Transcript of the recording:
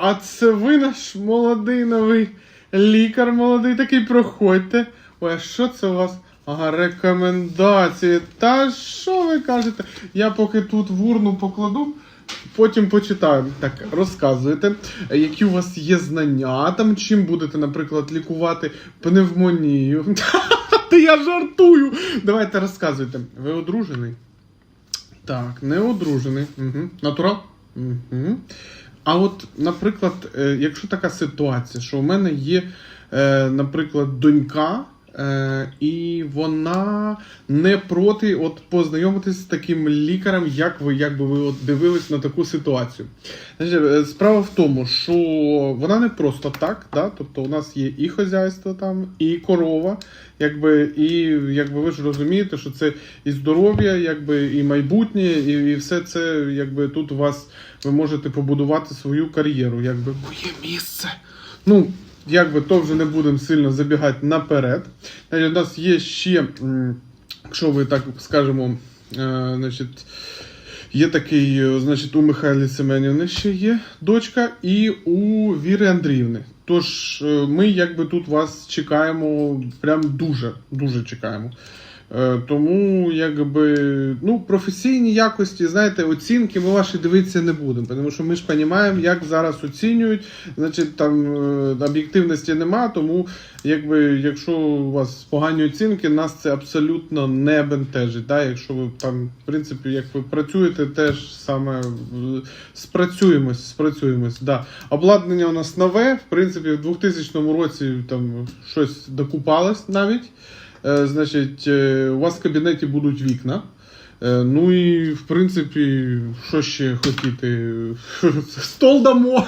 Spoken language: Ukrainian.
а це ви наш молодий новий лікар молодий такий, проходьте. Ой, а що це у вас? Ага, рекомендації. Та що ви кажете? Я поки тут в урну покладу, потім почитаю. Так, розказуйте, які у вас є знання, там чим будете, наприклад, лікувати пневмонію. Та я жартую. Давайте розказуйте. Ви одружений? Так, не одружений. Угу. Натурал? Угу. А от, наприклад, е, якщо така ситуація, що у мене є, е, наприклад, донька, е, і вона не проти от, познайомитись з таким лікарем, як ви, як би ви от, дивились на таку ситуацію. Значить, е, справа в тому, що вона не просто так, да? тобто у нас є і хазяйство там, і корова, якби, і якби ви ж розумієте, що це і здоров'я, якби, і майбутнє, і, і все це, якби тут у вас ви можете побудувати свою кар'єру, якби моє місце. Ну, якби то вже не будемо сильно забігати наперед. Значить, у нас є ще, якщо ви так скажемо, е, значить. Є такий, е, значить, у Михайлі Семенівни ще є дочка, і у Віри Андріївни. Тож е, ми якби тут вас чекаємо, прям дуже, дуже чекаємо. Е, Тому, якби, ну, професійні якості, знаєте, оцінки ми ваші дивитися не будемо, тому що ми ж розуміємо, як зараз оцінюють. Значить, там е, об'єктивності нема, тому якби, якщо у вас погані оцінки, нас це абсолютно не бентежить. Да? Якщо ви там, в принципі, як ви працюєте, теж саме е, спрацюємось, спрацюємось. Да. Обладнання у нас нове, в принципі, в 2000 році там щось докупалось навіть. Е, Значить, е, у вас в кабінеті будуть вікна. Е, Ну і в принципі, що ще хотіти? Стол дамо.